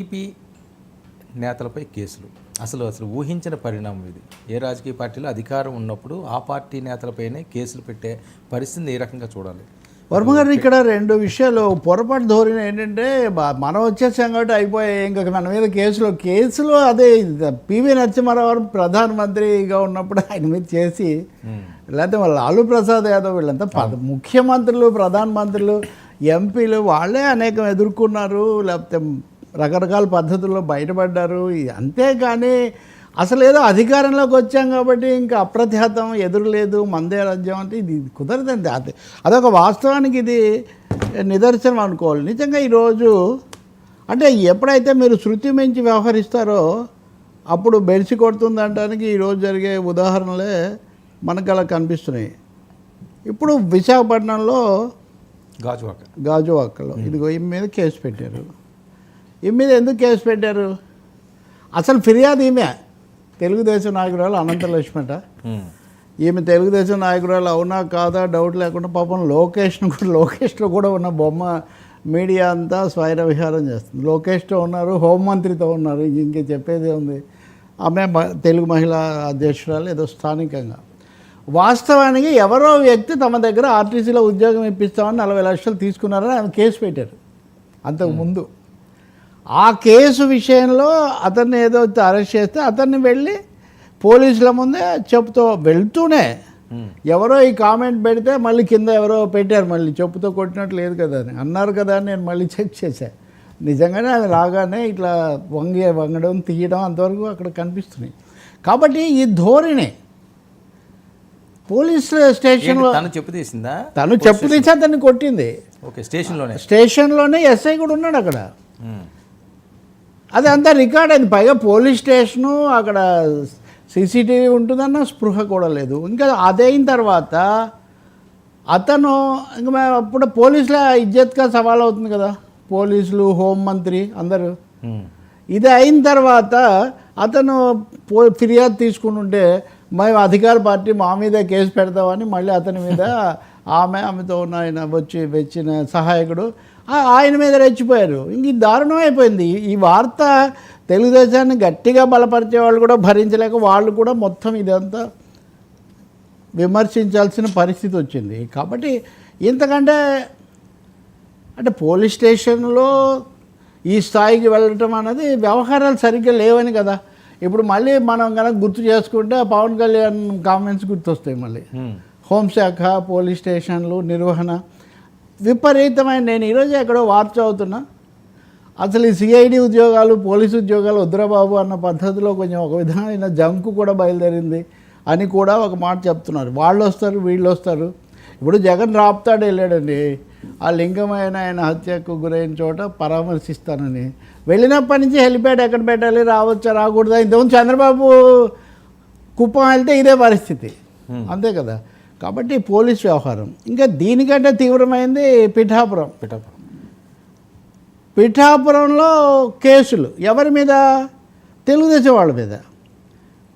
TDP నేతలపై కేసులు. అసలు అసలు ఊహించిన పరిణామం ఇది. ఏ రాజకీయ పార్టీలో అధికారం ఉన్నప్పుడు ఆ పార్టీ నేతలపైనే కేసులు పెట్టే పరిస్థితిని ఏ రకంగా చూడాలి? వర్మ గారు ఇక్కడ రెండు విషయాలు పొరపాటు ధోరణి ఏంటంటే మనం వచ్చేసాం కాబట్టి అయిపోయాయి. ఇంకా మన మీద కేసులు కేసులు అదే పివి నరసింహారావు ప్రధానమంత్రిగా ఉన్నప్పుడు ఆయన మీద చేసి లేకపోతే వాళ్ళ లాలూ ప్రసాద్ యాదవ్ వీళ్ళంతా పద- ముఖ్యమంత్రులు ప్రధానమంత్రులు ఎంపీలు వాళ్ళే అనేకం ఎదుర్కొన్నారు. లేకపోతే రకరకాల పద్ధతుల్లో బయటపడ్డారు. ఇది అంతేగాని అసలు ఏదో అధికారంలోకి వచ్చాం కాబట్టి ఇంకా అప్రతిహతం ఎదురు లేదు మందే రాజ్యం అంటే ఇది కుదరదండి. అది అదొక వాస్తవానికి ఇది నిదర్శనం అనుకోవాలి. నిజంగా ఈరోజు అంటే ఎప్పుడైతే మీరు శృతి మించి వ్యవహరిస్తారో అప్పుడు బెడిసి కొడుతుంది అనడానికి ఈరోజు జరిగే ఉదాహరణలే మనకు అలా కనిపిస్తున్నాయి. ఇప్పుడు విశాఖపట్నంలో గాజువాక. గాజువాకలో ఇదిగో ఈ మీద కేసు పెట్టారు. ఈ మీద ఎందుకు కేసు పెట్టారు? అసలు ఫిర్యాదు ఈమె. తెలుగుదేశం నాయకురాలు అనంతలక్ష్మట. ఉమ్. ఈమె తెలుగుదేశం నాయకురాలు అవునా కాదా డౌట్ లేకుండా పాపం లోకేష్ను కూడా లోకేష్లో కూడా ఉన్న బొమ్మ మీడియా అంతా స్వైర విహారం చేస్తుంది. లోకేష్తో ఉన్నారు హోంమంత్రితో ఉన్నారు. ఇంక చెప్పేది ఉంది ఆమె తెలుగు మహిళా అధ్యక్షురాలు ఏదో స్థానికంగా. వాస్తవానికి ఎవరో వ్యక్తి తమ దగ్గర ఆర్టీసీలో ఉద్యోగం ఇప్పిస్తామని నలభై లక్షలు తీసుకున్నారని ఆమె కేసు పెట్టారు. అంతకు ముందు. ఆ కేసు విషయంలో అతన్ని ఏదో అరెస్ట్ చేస్తే అతన్ని వెళ్ళి పోలీసుల ముందే చెప్పుతో వెళ్తూనే ఎవరో ఈ కామెంట్ పెడితే మళ్ళీ కింద ఎవరో పెట్టారు మళ్ళీ చెప్పుతో కొట్టినట్టు లేదు కదా అని. అన్నారు కదా అని నేను మళ్ళీ చెక్ చేశాను నిజంగానే అది రాగానే ఇట్లా వంగి వంగడం తీయడం అంతవరకు అక్కడ కనిపిస్తున్నాయి. కాబట్టి ఈ ధోరణి పోలీస్ స్టేషన్లో తను చెప్పు తీసిందా? తను చెప్పు తీసి అతన్ని కొట్టింది. ఓకే స్టేషన్లోనే. స్టేషన్లోనే ఎస్ఐ కూడా ఉన్నాడు అక్కడ. ఉమ్. అది అంతా రికార్డ్ అయింది పైగా పోలీస్ స్టేషను అక్కడ సీసీటీవీ ఉంటుందన్న స్పృహ కూడా లేదు ఇంకా అదైన తర్వాత అతను ఇంకా అప్పుడు పోలీసుల ఇజ్జత్గా సవాల్ అవుతుంది కదా పోలీసులు హోంమంత్రి అందరూ. ఇది అయిన తర్వాత అతను పో ఫిర్యాదు తీసుకుంటుంటే మేము అధికార పార్టీ మా మీద కేసు పెడతామని మళ్ళీ అతని మీద ఆమె ఆమెతో ఉన్న ఆయన వచ్చి వచ్చిన సహాయకుడు ఆయన మీద రెచ్చిపోయారు. ఇంక ఇది దారుణం అయిపోయింది. ఈ వార్త తెలుగుదేశాన్ని గట్టిగా బలపరిచే వాళ్ళు కూడా భరించలేక వాళ్ళు కూడా మొత్తం ఇదంతా విమర్శించాల్సిన పరిస్థితి వచ్చింది. కాబట్టి ఇంతకంటే అంటే పోలీస్ స్టేషన్లో ఈ స్థాయికి వెళ్ళటం అనేది వ్యవహారాలు సరిగ్గా లేవని కదా. ఇప్పుడు మళ్ళీ మనం కనుక గుర్తు చేసుకుంటే పవన్ కళ్యాణ్ కామెంట్స్ గుర్తొస్తాయి మళ్ళీ. హోంశాఖ పోలీస్ స్టేషన్లు నిర్వహణ విపరీతమైన నేను ఈరోజు ఎక్కడో వార్త చదువుతున్నా. అసలు ఈ సిఐడి ఉద్యోగాలు పోలీసు ఉద్యోగాలు వద్దురా బాబు అన్న పద్ధతిలో కొంచెం ఒక విధమైన జంకు కూడా బయలుదేరింది అని కూడా ఒక మాట చెప్తున్నారు. వాళ్ళు వస్తారు వీళ్ళు వస్తారు. ఇప్పుడు జగన్ రాపుతాడు వెళ్ళాడండి. ఆ లింగమైన ఆయన హత్యకు గురైన చోట పరామర్శిస్తానని. వెళ్ళినప్పటి నుంచి హెలిప్యాడ్ ఎక్కడ పెట్టాలి రావచ్చా రాకూడదా? ఇంతకుముందు చంద్రబాబు కుప్పం వెళ్తే ఇదే పరిస్థితి. అంతే కదా? కాబట్టి పోలీస్ వ్యవహారం. ఇంకా దీనికంటే తీవ్రమైంది పిఠాపురం. పిఠాపురం. పిఠాపురంలో కేసులు ఎవరి మీద? తెలుగుదేశం వాళ్ళ మీద.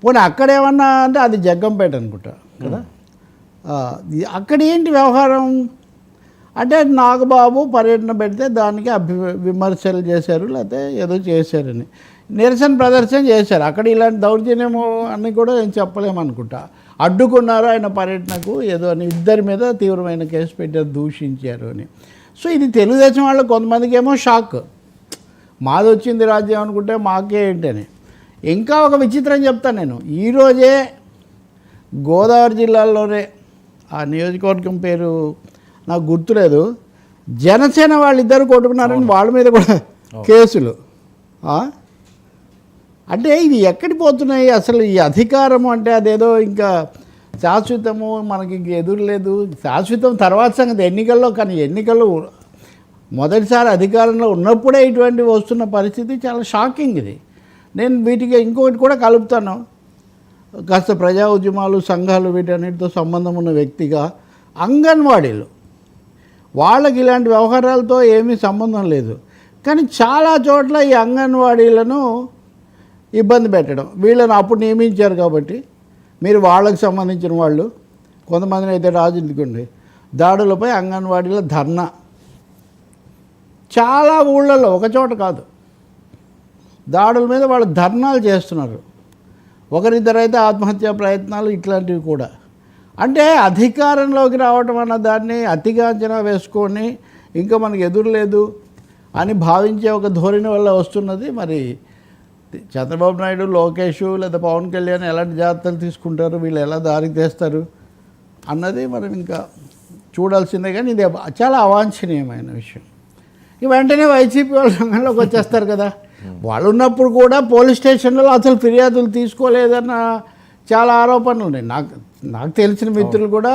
పోనీ అక్కడ ఏమన్నా అంటే అది జగ్గంపేట అనుకుంటా కదా? అక్కడ ఏంటి వ్యవహారం? అంటే నాగబాబు పర్యటన పెడితే దానికి అభి విమర్శలు చేశారు లేకపోతే ఏదో చేశారని. నిరసన ప్రదర్శన చేశారు. అక్కడ ఇలాంటి దౌర్జన్యము అని కూడా నేను చెప్పలేము అనుకుంటా అడ్డుకున్నారు ఆయన పర్యటనకు ఏదో అని ఇద్దరి మీద తీవ్రమైన కేసు పెట్టారు దూషించారు అని. సో ఇది తెలుగుదేశం వాళ్ళు కొంతమందికి ఏమో షాక్. మాది వచ్చింది రాజ్యం అనుకుంటే మాకే ఏంటని. ఇంకా ఒక విచిత్రం చెప్తాను నేను. ఈరోజే గోదావరి జిల్లాలోనే ఆ నియోజకవర్గం పేరు నాకు గుర్తులేదు. జనసేన వాళ్ళిద్దరు కొట్టుకున్నారని వాళ్ళ మీద కూడా కేసులు? అంటే ఇది ఎక్కడి పోతున్నాయి? అసలు ఈ అధికారము అంటే అదేదో ఇంకా శాశ్వతము మనకి ఇంక ఎదురులేదు శాశ్వతం తర్వాత సంగతి ఎన్నికల్లో కానీ ఎన్నికల్లో మొదటిసారి అధికారంలో ఉన్నప్పుడే ఇటువంటి వస్తున్న పరిస్థితి చాలా షాకింగ్ ఇది. నేను వీటికి ఇంకొకటి కూడా కలుపుతాను. కాస్త ప్రజా ఉద్యమాలు సంఘాలు వీటన్నిటితో సంబంధం ఉన్న వ్యక్తిగా అంగన్వాడీలు. వాళ్ళకి ఇలాంటి వ్యవహారాలతో ఏమీ సంబంధం లేదు. కానీ చాలా చోట్ల ఈ అంగన్వాడీలను ఇబ్బంది పెట్టడం. వీళ్ళని అప్పుడు నియమించారు కాబట్టి మీరు వాళ్ళకి సంబంధించిన వాళ్ళు కొంతమందిని అయితే రాజు ఎందుకండి? దాడులపై అంగన్వాడీల ధర్నా. చాలా ఊళ్ళల్లో ఒకచోట కాదు. దాడుల మీద వాళ్ళు ధర్నాలు చేస్తున్నారు. ఒకరిద్దరైతే ఆత్మహత్య ప్రయత్నాలు ఇట్లాంటివి కూడా. అంటే అధికారంలోకి రావటం అన్న దాన్ని అతిగా అంచనా వేసుకొని ఇంకా మనకు ఎదురు లేదు అని భావించే ఒక ధోరణి వల్ల వస్తున్నది మరి చంద్రబాబు నాయుడు లోకేష్ లేదా పవన్ కళ్యాణ్ ఎలాంటి జాగ్రత్తలు తీసుకుంటారు? వీళ్ళు ఎలా దారికి తెస్తారు? అన్నది మనం ఇంకా చూడాల్సిందే కానీ ఇది చాలా అవాంఛనీయమైన విషయం. ఇక వెంటనే వైసీపీ వాళ్ళ రంగంలోకి వచ్చేస్తారు కదా. వాళ్ళు ఉన్నప్పుడు కూడా పోలీస్ స్టేషన్లో అసలు ఫిర్యాదులు తీసుకోలేదన్న చాలా ఆరోపణలు ఉన్నాయి. నాకు నాకు తెలిసిన మిత్రులు కూడా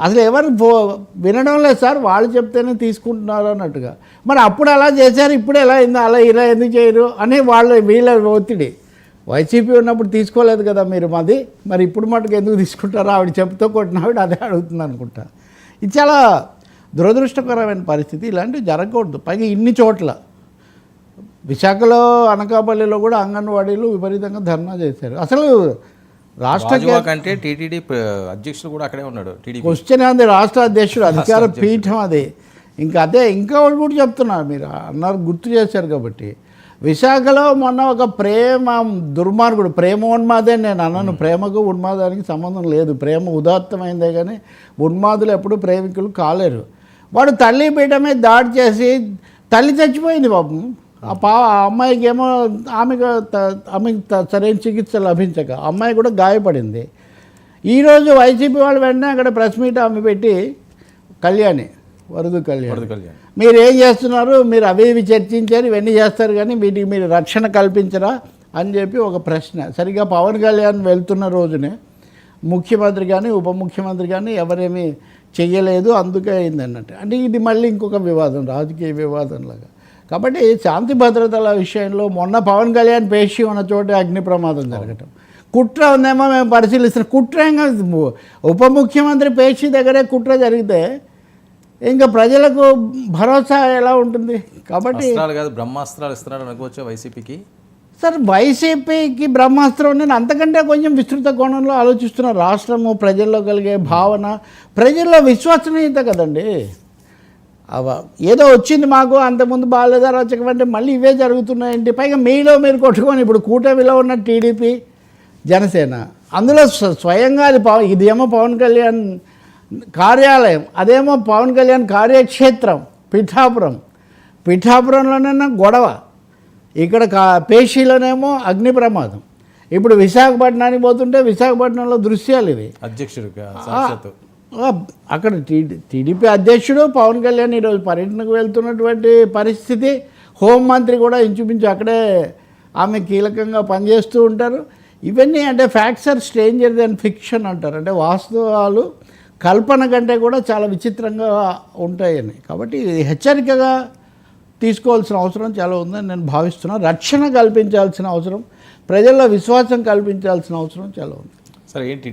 అసలు ఎవరు పో వినడం లేదు సార్ వాళ్ళు చెప్తేనే తీసుకుంటున్నారు అన్నట్టుగా. మరి అప్పుడు అలా చేశారు ఇప్పుడు ఎలా అయింది అలా ఇలా ఎందుకు చేయరు అని వాళ్ళ వీళ్ళ ఒత్తిడి. వైసీపీ ఉన్నప్పుడు తీసుకోలేదు కదా మీరు మాది మరి ఇప్పుడు మటుకు ఎందుకు తీసుకుంటారో ఆవిడ చెప్తూ కొట్టిన ఆవిడ అదే అడుగుతుంది అనుకుంటా. ఇది చాలా దురదృష్టకరమైన పరిస్థితి ఇలాంటివి జరగకూడదు. పైగా ఇన్ని చోట్ల. విశాఖలో అనకాపల్లిలో కూడా అంగన్వాడీలు విపరీతంగా ధర్నా చేశారు. అసలు రాష్ట్ర కంటే టీటీడీ అధ్యక్షుడు కూడా అక్కడే ఉన్నాడు క్వశ్చన్ ఉంది రాష్ట్ర అధ్యక్షుడు అధికార పీఠం అది. ఇంకా అదే ఇంకా ఒకటి కూడా చెప్తున్నారు మీరు. అన్నారు గుర్తు చేశారు కాబట్టి. విశాఖలో మొన్న ఒక ప్రేమ దుర్మార్గుడు ప్రేమ ఉన్మాదే నేను అన్నాను. ప్రేమకు ఉన్మాదానికి సంబంధం లేదు. ప్రేమ ఉదాత్తమైందే కానీ ఉన్మాదులు ఎప్పుడు ప్రేమికులు కాలేరు. వాడు తల్లి బిడ్డ మీద దాడి చేసి తల్లి చచ్చిపోయింది పాపం. ఆ పా అమ్మాయికి ఏమో ఆమెకు ఆమెకు సరైన చికిత్స లభించక అమ్మాయి కూడా గాయపడింది. ఈరోజు వైసీపీ వాళ్ళు వెంటనే అక్కడ ప్రెస్ మీట్ ఆమె పెట్టి కళ్యాణి వరదు కళ్యాణి. మీరు ఏం చేస్తున్నారు? మీరు అవి ఇవి చర్చించారు ఇవన్నీ చేస్తారు కానీ వీటికి మీరు రక్షణ కల్పించరా అని చెప్పి ఒక ప్రశ్న. సరిగా పవన్ కళ్యాణ్ వెళ్తున్న రోజునే ముఖ్యమంత్రి కానీ ఉప ముఖ్యమంత్రి కానీ ఎవరేమీ చెయ్యలేదు అందుకే అయింది అన్నట్టు అంటే ఇది మళ్ళీ ఇంకొక వివాదం రాజకీయ వివాదంలాగా. కాబట్టి శాంతి భద్రతల విషయంలో మొన్న పవన్ కళ్యాణ్ పేషి ఉన్న చోట అగ్ని ప్రమాదం జరగటం. కుట్ర ఉందేమో మేము పరిశీలిస్తున్నాం. కుట్ర కాదు. ఉప ముఖ్యమంత్రి పేషి దగ్గరే కుట్ర జరిగితే ఇంకా ప్రజలకు భరోసా ఎలా ఉంటుంది? కాబట్టి కాదు బ్రహ్మాస్త్రాలు ఇస్తున్నాడు అనుకోవచ్చా వైసీపీకి. సార్ వైసీపీకి బ్రహ్మాస్త్రం నేను అంతకంటే కొంచెం విస్తృత కోణంలో ఆలోచిస్తున్న రాష్ట్రము ప్రజల్లో కలిగే భావన ప్రజల్లో విశ్వసనీయత కదండి. ఏదో వచ్చింది మాకు అంతకుముందు బాగాలేదా రచకం అంటే మళ్ళీ ఇవే జరుగుతున్నాయండి. పైగా మీలో మీరు కొట్టుకొని ఇప్పుడు కూటమిలో ఉన్న టీడీపీ జనసేన అందులో స్వ- స్వయంగా అది పవన్ ఇదేమో పవన్ కళ్యాణ్ కార్యాలయం అదేమో పవన్ కళ్యాణ్ కార్యక్షేత్రం పిఠాపురం. పిఠాపురంలోనైనా గొడవ. ఇక్కడ కా పేషీలోనేమో అగ్ని ప్రమాదం. ఇప్పుడు విశాఖపట్నానికి పోతుంటే విశాఖపట్నంలో దృశ్యాలు ఇవి. అధ్యక్షుడు అక్కడ టీడీ టీడీపీ అధ్యక్షుడు పవన్ కళ్యాణ్ ఈరోజు పర్యటనకు వెళ్తున్నటువంటి పరిస్థితి. హోంమంత్రి కూడా ఇంచుమించు అక్కడే ఆమె కీలకంగా పనిచేస్తూ ఉంటారు. ఇవన్నీ అంటే facts are stranger than fiction అంటారు. అంటే వాస్తవాలు కల్పన కంటే కూడా చాలా విచిత్రంగా ఉంటాయని. కాబట్టి హెచ్చరికగా తీసుకోవాల్సిన అవసరం చాలా ఉందని నేను భావిస్తున్నాను రక్షణ కల్పించాల్సిన అవసరం ప్రజల్లో విశ్వాసం కల్పించాల్సిన అవసరం చాలా ఉంది. సరే ఏంటి